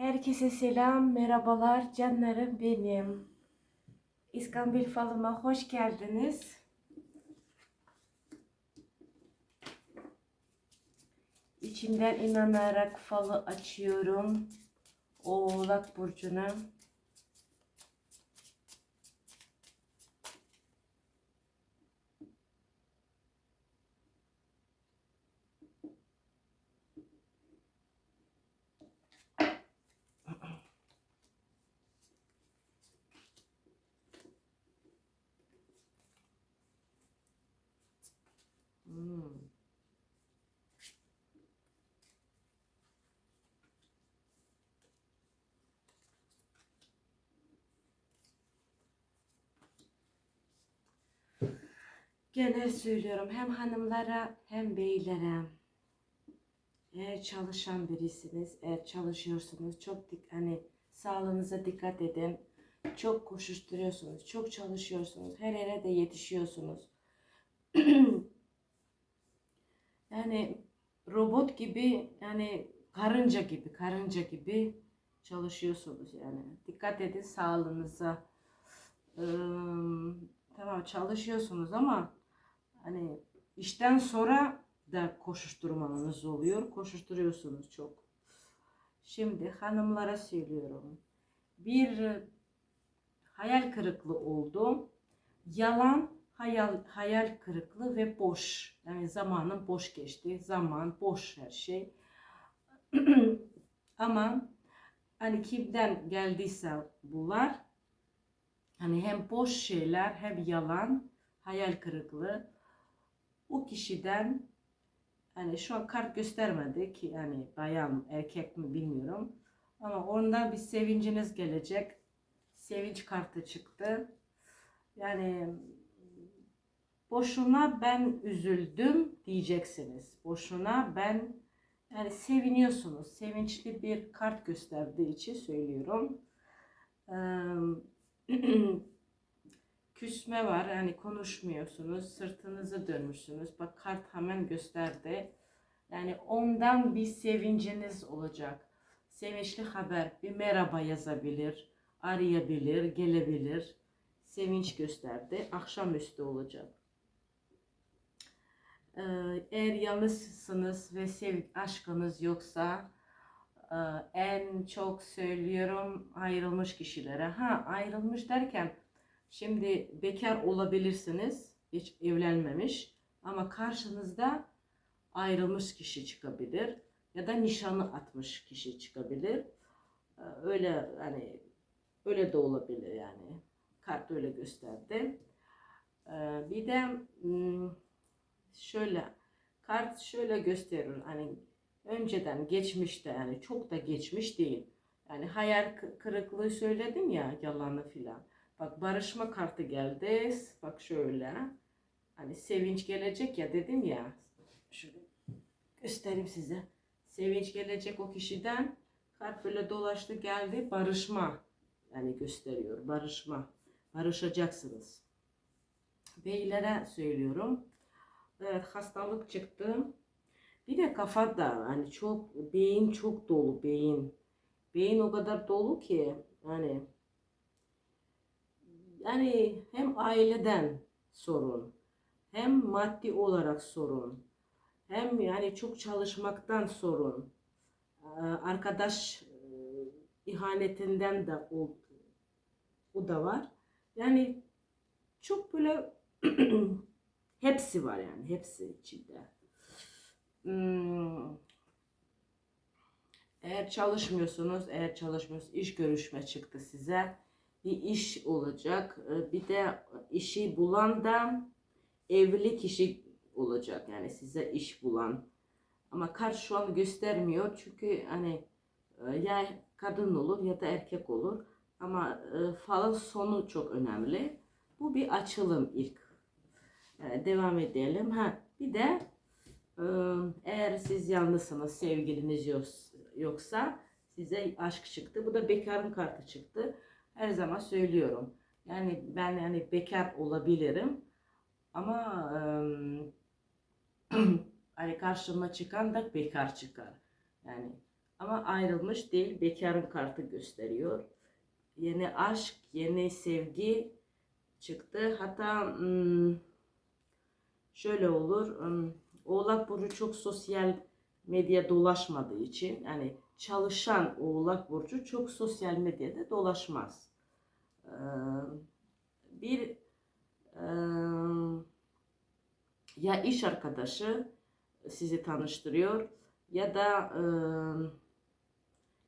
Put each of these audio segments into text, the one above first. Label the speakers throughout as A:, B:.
A: Herkese selam, merhabalar canlarım benim. İskambil falıma hoş geldiniz. İçimden inanarak falı açıyorum. Oğlak burcuna. Hmm. Genel söylüyorum hem hanımlara hem beylere. Eğer çalışan birisiniz, eğer çalışıyorsunuz çok dik hani sağlığınıza dikkat edin. Çok koşuşturuyorsunuz, çok çalışıyorsunuz, her yere de yetişiyorsunuz. yani robot gibi yani karınca gibi, karınca gibi çalışıyorsunuz yani. Dikkat edin sağlığınıza. Ee, tamam çalışıyorsunuz ama hani işten sonra da koşuşturmanız oluyor. Koşuşturuyorsunuz çok. Şimdi hanımlara söylüyorum. Bir e, hayal kırıklığı oldu. Yalan, hayal, hayal kırıklığı ve boş. Yani zamanın boş geçti. Zaman, boş her şey. Ama hani kimden geldiyse bunlar hani hem boş şeyler hem yalan, hayal kırıklığı o kişiden hani şu an kart göstermedi ki yani bayan erkek mi bilmiyorum. Ama ondan bir sevinciniz gelecek. Sevinç kartı çıktı. Yani boşuna ben üzüldüm diyeceksiniz. Boşuna ben yani seviniyorsunuz. Sevinçli bir kart gösterdiği için söylüyorum küsme var yani konuşmuyorsunuz sırtınızı dönmüşsünüz. Bak kart hemen gösterdi. Yani ondan bir sevinciniz olacak. Sevinçli haber bir merhaba yazabilir arayabilir gelebilir. Sevinç gösterdi akşamüstü olacak. Ee, eğer yalnızsınız ve sev aşkınız yoksa e, en çok söylüyorum ayrılmış kişilere. Ha ayrılmış derken Şimdi bekar olabilirsiniz, hiç evlenmemiş ama karşınızda ayrılmış kişi çıkabilir ya da nişanı atmış kişi çıkabilir. Ee, Öyle hani öyle de olabilir yani. Kart öyle gösterdi. Ee, Bir de hmm, şöyle kart şöyle gösterir hani önceden geçmişte yani çok da geçmiş değil. Yani hayal kırıklığı söyledim ya yalanı filan. Bak barışma kartı geldi. Bak şöyle. Hani sevinç gelecek ya dedim ya. Şöyle göstereyim size. Sevinç gelecek o kişiden. Kart böyle dolaştı geldi. Barışma. Yani gösteriyor. Barışma. Barışacaksınız. Beylere söylüyorum. Evet hastalık çıktı. Bir de kafada hani çok beyin çok dolu beyin. Beyin o kadar dolu ki hani yani hem aileden sorun, hem maddi olarak sorun, hem yani çok çalışmaktan sorun, Ee, arkadaş e, ihanetinden de o, o da var. Yani çok böyle hepsi var yani hepsi içinde. Hmm. Eğer çalışmıyorsunuz, eğer çalışmıyorsunuz, iş görüşme çıktı size bir iş olacak. Ee, Bir de işi bulan da evli kişi olacak. Yani size iş bulan. Ama kart şu an göstermiyor. Çünkü hani e, ya kadın olur ya da erkek olur. Ama e, falın sonu çok önemli. Bu bir açılım ilk. E, Devam edelim. Ha, bir de e, eğer siz yalnızsınız, sevgiliniz yok- yoksa size aşk çıktı. Bu da bekarın kartı çıktı her zaman söylüyorum. Yani ben yani bekar olabilirim ama hani karşıma çıkan da bekar çıkar. Yani Ama ayrılmış değil, bekarın kartı gösteriyor. Yeni aşk, yeni sevgi çıktı. Hatta hmm, şöyle olur. hmm, Oğlak Burcu çok sosyal medya dolaşmadığı için yani çalışan Oğlak Burcu çok sosyal medyada dolaşmaz. Ee, bir e, ya iş arkadaşı sizi tanıştırıyor ya da e,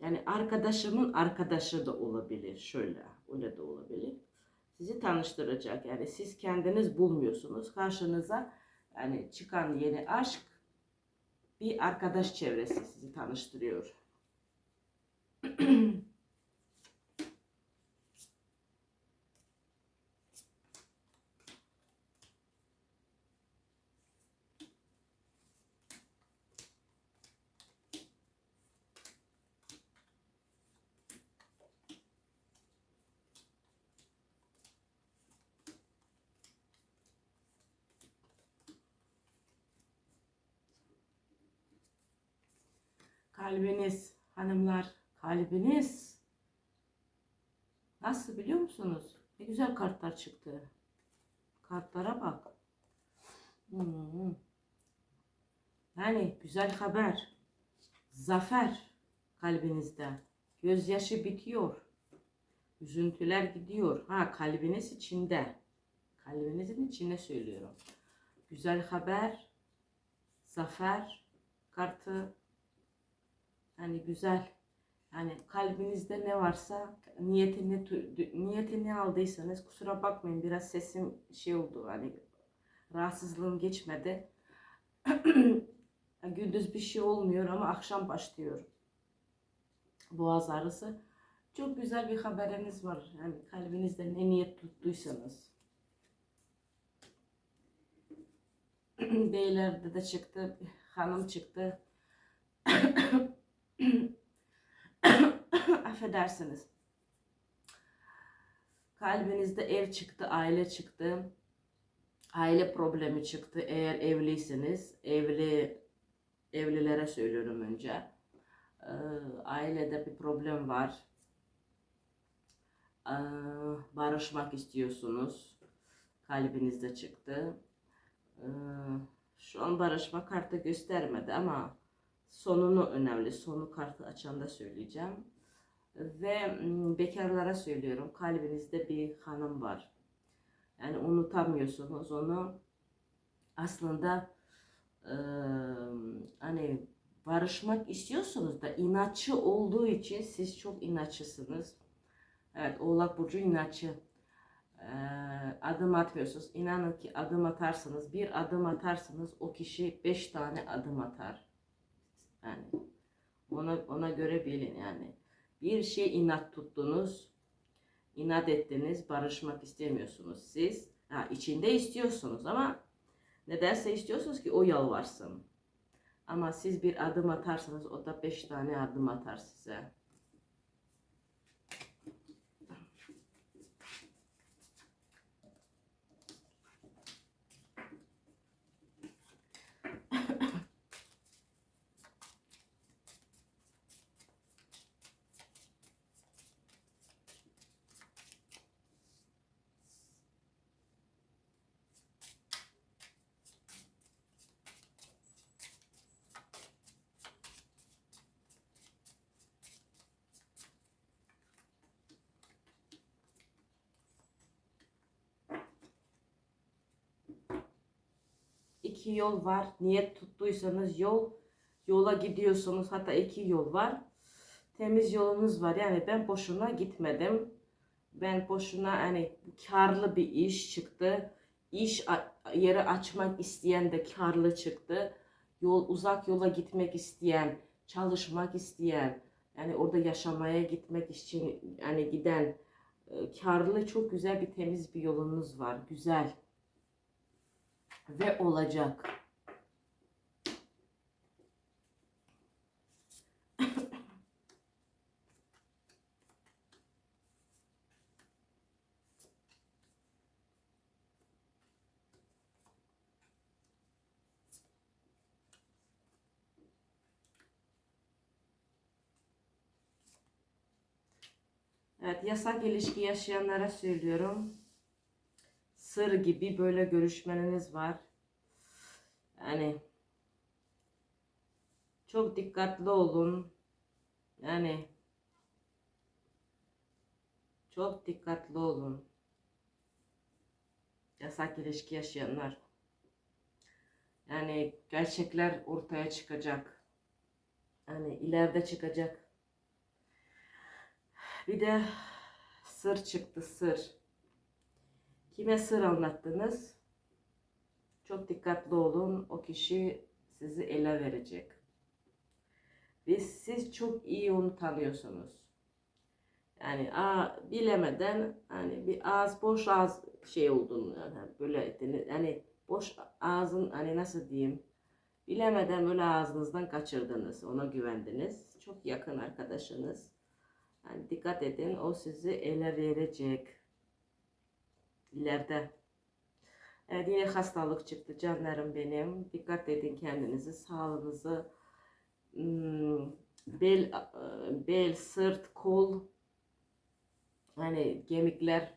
A: yani arkadaşımın arkadaşı da olabilir. Şöyle, öyle de olabilir. Sizi tanıştıracak. Yani siz kendiniz bulmuyorsunuz. Karşınıza yani çıkan yeni aşk bir arkadaş çevresi sizi tanıştırıyor. Kalbiniz hanımlar, kalbiniz nasıl biliyor musunuz? Ne güzel kartlar çıktı. Kartlara bak. Hmm. Yani güzel haber. Zafer kalbinizde. Gözyaşı bitiyor. Üzüntüler gidiyor. Ha kalbiniz içinde. Kalbinizin içinde söylüyorum. Güzel haber. Zafer kartı yani güzel yani kalbinizde ne varsa niyetini niyetini aldıysanız kusura bakmayın biraz sesim şey oldu hani rahatsızlığım geçmedi. Gündüz bir şey olmuyor ama akşam başlıyor. Boğaz ağrısı. Çok güzel bir haberiniz var. Yani kalbinizde ne niyet tuttuysanız. Beylerde de çıktı. Hanım çıktı. Affedersiniz. Kalbinizde ev çıktı, aile çıktı. Aile problemi çıktı. Eğer evliyseniz, evli evlilere söylüyorum önce. Ee, ailede bir problem var. Ee, barışmak istiyorsunuz. Kalbinizde çıktı. Ee, şu an barışma kartı göstermedi ama sonunu önemli. Sonu kartı açan da söyleyeceğim. Ve bekarlara söylüyorum. Kalbinizde bir hanım var. Yani unutamıyorsunuz onu. Aslında e, hani barışmak istiyorsunuz da inatçı olduğu için siz çok inatçısınız. Evet Oğlak Burcu inatçı. E, adım atmıyorsunuz. İnanın ki adım atarsınız. Bir adım atarsınız o kişi beş tane adım atar. Yani ona, ona göre bilin yani. Bir şey inat tuttunuz, inat ettiniz, barışmak istemiyorsunuz siz. Ha, içinde istiyorsunuz ama nedense istiyorsunuz ki o yalvarsın. Ama siz bir adım atarsanız o da beş tane adım atar size. İki yol var. Niyet tuttuysanız yol yola gidiyorsunuz. Hatta iki yol var. Temiz yolunuz var. Yani ben boşuna gitmedim. Ben boşuna hani karlı bir iş çıktı. İş yeri açmak isteyen de karlı çıktı. Yol uzak yola gitmek isteyen, çalışmak isteyen, yani orada yaşamaya gitmek için yani giden e, karlı çok güzel bir temiz bir yolunuz var. Güzel ve olacak. Evet, yasak ilişki yaşayanlara söylüyorum. Sır gibi böyle görüşmeleriniz var. Yani çok dikkatli olun. Yani çok dikkatli olun. Yasak ilişki yaşayanlar. Yani gerçekler ortaya çıkacak. Yani ileride çıkacak. Bir de sır çıktı sır. Kime sır anlattınız? Çok dikkatli olun. O kişi sizi ele verecek. Ve siz çok iyi onu tanıyorsunuz. Yani a, bilemeden hani bir ağız boş ağız şey olduğunu yani böyle yani boş ağzın hani nasıl diyeyim bilemeden böyle ağzınızdan kaçırdınız ona güvendiniz çok yakın arkadaşınız yani dikkat edin o sizi ele verecek ileride. Evet yine hastalık çıktı canlarım benim. Dikkat edin kendinizi sağlığınızı Hmm, bel bel sırt kol hani kemikler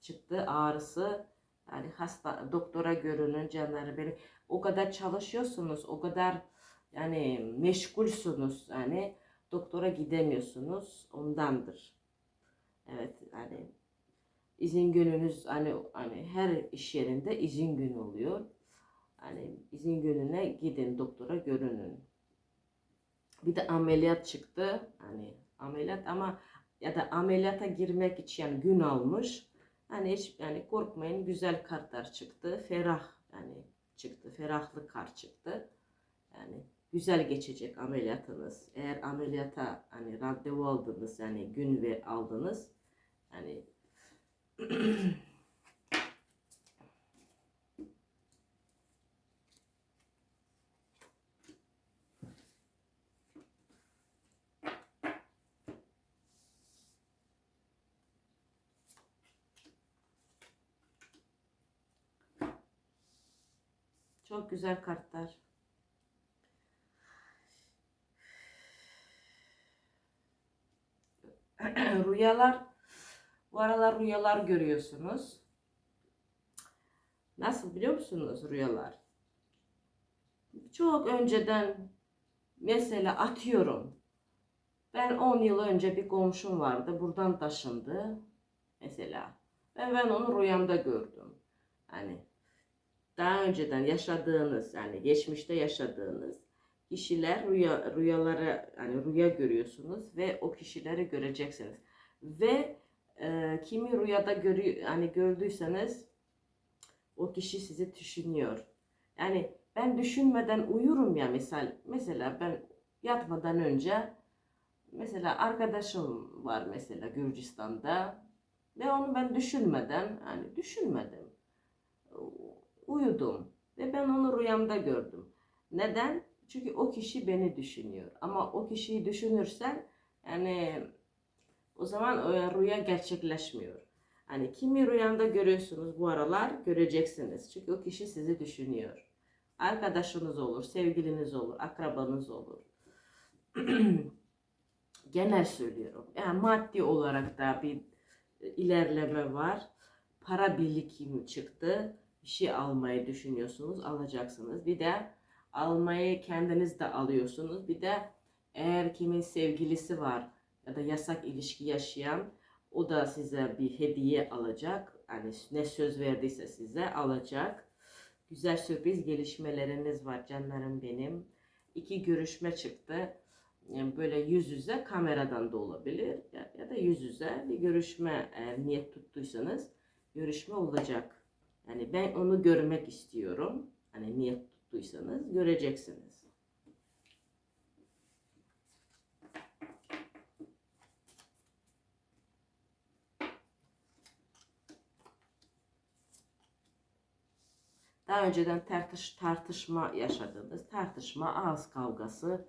A: çıktı ağrısı. Yani hasta doktora görünün canları benim. O kadar çalışıyorsunuz o kadar yani meşgulsünüz yani doktora gidemiyorsunuz ondandır. Evet hani izin gününüz hani hani her iş yerinde izin günü oluyor hani izin gününe gidin doktora görünün bir de ameliyat çıktı hani ameliyat ama ya da ameliyata girmek için yani gün almış. Hani hiç yani korkmayın güzel kartlar çıktı. Ferah yani çıktı. Ferahlı kart çıktı. Yani güzel geçecek ameliyatınız. Eğer ameliyata hani randevu aldınız yani gün ve aldınız yani Çok güzel kartlar. rüyalar bu aralar rüyalar görüyorsunuz. Nasıl biliyor musunuz rüyalar? Çok önceden mesela atıyorum. Ben 10 yıl önce bir komşum vardı. Buradan taşındı. Mesela. Ve ben onu rüyamda gördüm. Hani daha önceden yaşadığınız yani geçmişte yaşadığınız kişiler rüya rüyaları yani rüya görüyorsunuz ve o kişileri göreceksiniz. Ve e, kimi rüyada görü yani gördüyseniz o kişi sizi düşünüyor. Yani ben düşünmeden uyurum ya misal mesela ben yatmadan önce mesela arkadaşım var mesela Gürcistan'da ve onu ben düşünmeden hani düşünmedim uyudum ve ben onu rüyamda gördüm. Neden? Çünkü o kişi beni düşünüyor. Ama o kişiyi düşünürsen yani o zaman o rüya gerçekleşmiyor. Hani kimi rüyanda görüyorsunuz bu aralar göreceksiniz. Çünkü o kişi sizi düşünüyor. Arkadaşınız olur, sevgiliniz olur, akrabanız olur. Genel söylüyorum. Yani maddi olarak da bir ilerleme var. Para birikimi çıktı bir şey almayı düşünüyorsunuz, alacaksınız. Bir de almayı kendiniz de alıyorsunuz. Bir de eğer kimin sevgilisi var ya da yasak ilişki yaşayan o da size bir hediye alacak. Yani ne söz verdiyse size alacak. Güzel sürpriz gelişmeleriniz var canlarım benim. İki görüşme çıktı. Yani böyle yüz yüze kameradan da olabilir ya, ya da yüz yüze bir görüşme eğer niyet tuttuysanız görüşme olacak. Yani ben onu görmek istiyorum. Hani niyet tuttuysanız göreceksiniz. Daha önceden tartış, tartışma yaşadığınız, tartışma, ağız kavgası,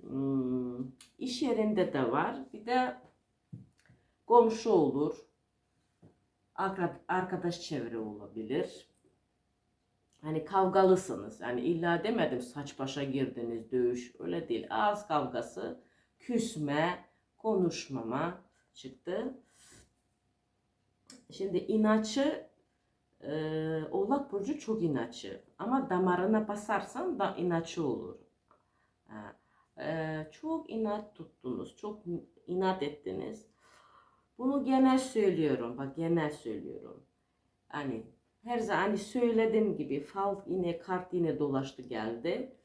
A: hmm, iş yerinde de var. Bir de komşu olur, arkadaş çevre olabilir. Hani kavgalısınız. Yani illa demedim saç başa girdiniz, dövüş öyle değil. Ağız kavgası, küsme, konuşmama. çıktı. Şimdi inatçı e, Oğlak Burcu çok inatçı. Ama damarına basarsan da inatçı olur. E, çok inat tuttunuz. Çok inat ettiniz. Bunu genel söylüyorum. Bak genel söylüyorum. Hani her zaman hani söylediğim gibi fal yine kart yine dolaştı geldi.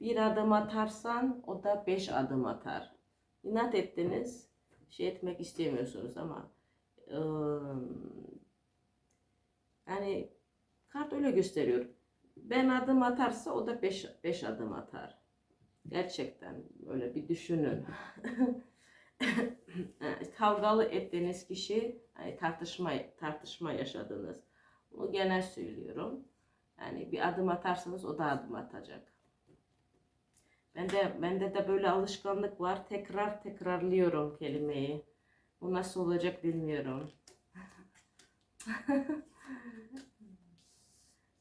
A: Bir adım atarsan o da beş adım atar. İnat ettiniz. Şey etmek istemiyorsunuz ama ıı, yani kart öyle gösteriyor. Ben adım atarsa o da beş, beş adım atar. Gerçekten öyle bir düşünün. Kavgalı ettiğiniz kişi yani tartışma tartışma yaşadınız. Bunu genel söylüyorum. Yani bir adım atarsanız o da adım atacak. Bende bende de böyle alışkanlık var. Tekrar tekrarlıyorum kelimeyi. Bu nasıl olacak bilmiyorum.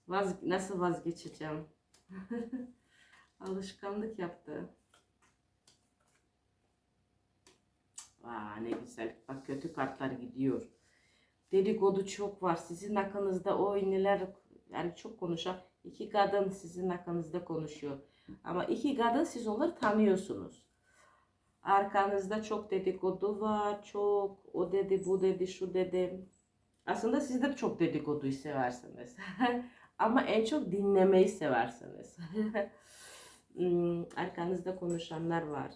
A: Vaz, nasıl vazgeçeceğim? Alışkanlık yaptı. Aa, ne güzel. Bak kötü kartlar gidiyor. Dedikodu çok var. Sizin hakkınızda o ünlüler yani çok konuşan iki kadın sizin hakkınızda konuşuyor. Ama iki kadın siz onları tanıyorsunuz. Arkanızda çok dedikodu var. Çok o dedi bu dedi şu dedi. Aslında siz de çok dedikoduyu seversiniz. Ama en çok dinlemeyi seversiniz. Hmm, Arkanızda konuşanlar var.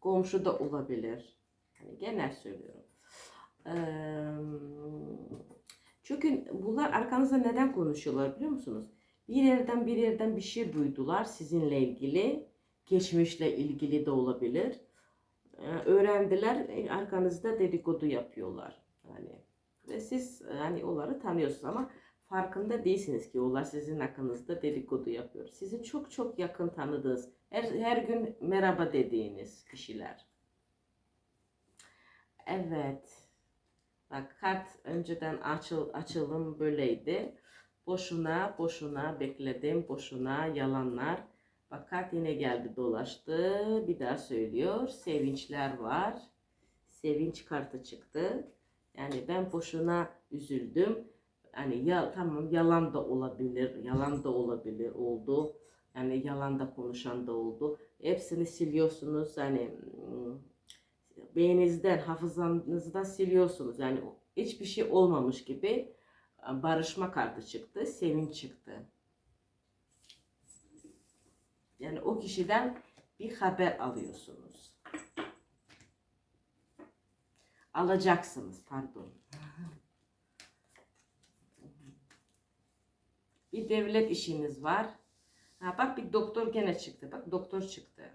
A: Komşu da olabilir. Hani genel söylüyorum. Çünkü bunlar arkanızda neden konuşuyorlar biliyor musunuz? Bir yerden bir yerden bir şey duydular sizinle ilgili. Geçmişle ilgili de olabilir. Ee, öğrendiler e, arkanızda dedikodu yapıyorlar. Hani ve siz hani onları tanıyorsunuz ama farkında değilsiniz ki onlar sizin hakkınızda dedikodu yapıyor. Sizi çok çok yakın tanıdığınız, her, her gün merhaba dediğiniz kişiler. Evet. Bak kart önceden açıl, açılım böyleydi. Boşuna boşuna bekledim. Boşuna yalanlar. Bak kart yine geldi dolaştı. Bir daha söylüyor. Sevinçler var. Sevinç kartı çıktı. Yani ben boşuna üzüldüm. Hani ya tamam yalan da olabilir. Yalan da olabilir oldu. Yani yalan da konuşan da oldu. Hepsini siliyorsunuz. Hani hmm, beyninizden, hafızanızdan siliyorsunuz. Yani hiçbir şey olmamış gibi barışma kartı çıktı, sevinç çıktı. Yani o kişiden bir haber alıyorsunuz. Alacaksınız, pardon. Bir devlet işiniz var. Ha, bak bir doktor gene çıktı. Bak doktor çıktı.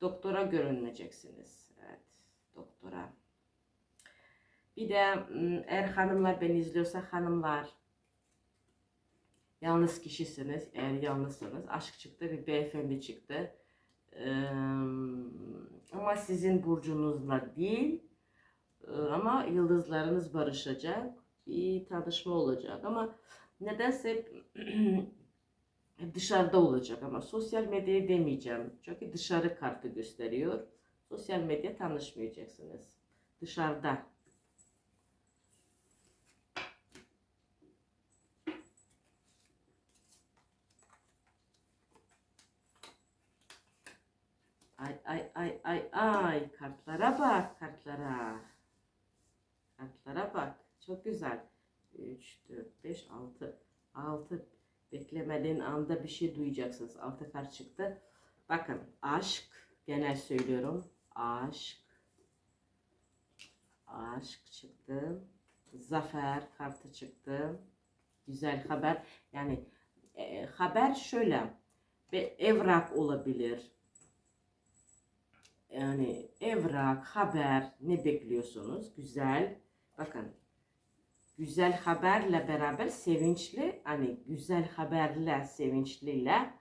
A: Doktora görüneceksiniz. Evet, doktora. Bir de eğer hanımlar beni izliyorsa hanımlar yalnız kişisiniz. Eğer yalnızsınız aşk çıktı bir beyefendi çıktı. Ee, ama sizin burcunuzla değil ama yıldızlarınız barışacak. Bir tanışma olacak ama nedense dışarıda olacak ama sosyal medyayı demeyeceğim. Çünkü dışarı kartı gösteriyor. Sosyal medya tanışmayacaksınız. Dışarıda. Ay ay ay ay kartlara bak kartlara. Kartlara bak. Çok güzel. 3, 4, 5, 6. 6 beklemediğin anda bir şey duyacaksınız. Altı kart çıktı. Bakın aşk genel söylüyorum. Aşk. Aşk çıktı. Zafer kartı çıktı. Güzel haber. Yani e, haber şöyle. Ve evrak olabilir. Yani evrak, haber ne bekliyorsunuz? Güzel. Bakın güzel haberle beraber sevinçli hani güzel haberle sevinçliyle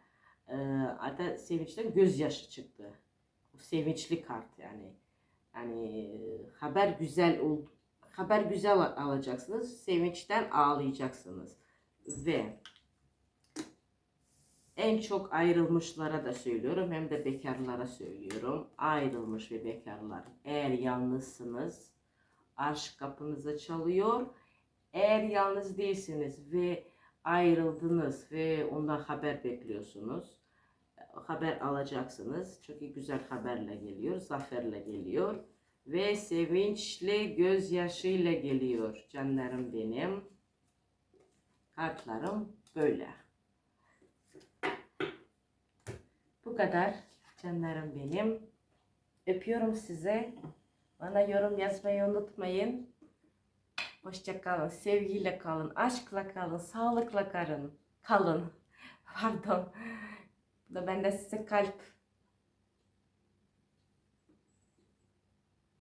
A: e, hatta sevinçten gözyaşı çıktı. O sevinçli kart yani. Yani e, haber güzel ol, haber güzel alacaksınız. Sevinçten ağlayacaksınız. Ve en çok ayrılmışlara da söylüyorum hem de bekarlara söylüyorum. Ayrılmış ve bekarlar eğer yalnızsınız aşk kapınıza çalıyor. Eğer yalnız değilsiniz ve ayrıldınız ve ondan haber bekliyorsunuz. Haber alacaksınız. Çünkü güzel haberle geliyor, zaferle geliyor ve sevinçle, gözyaşıyla geliyor canlarım benim. Kartlarım böyle. Bu kadar canlarım benim. Öpüyorum size. Bana yorum yazmayı unutmayın. Hoşça kalın, sevgiyle kalın, aşkla kalın, sağlıkla kalın. Kalın. Pardon. Bu da bende size kalp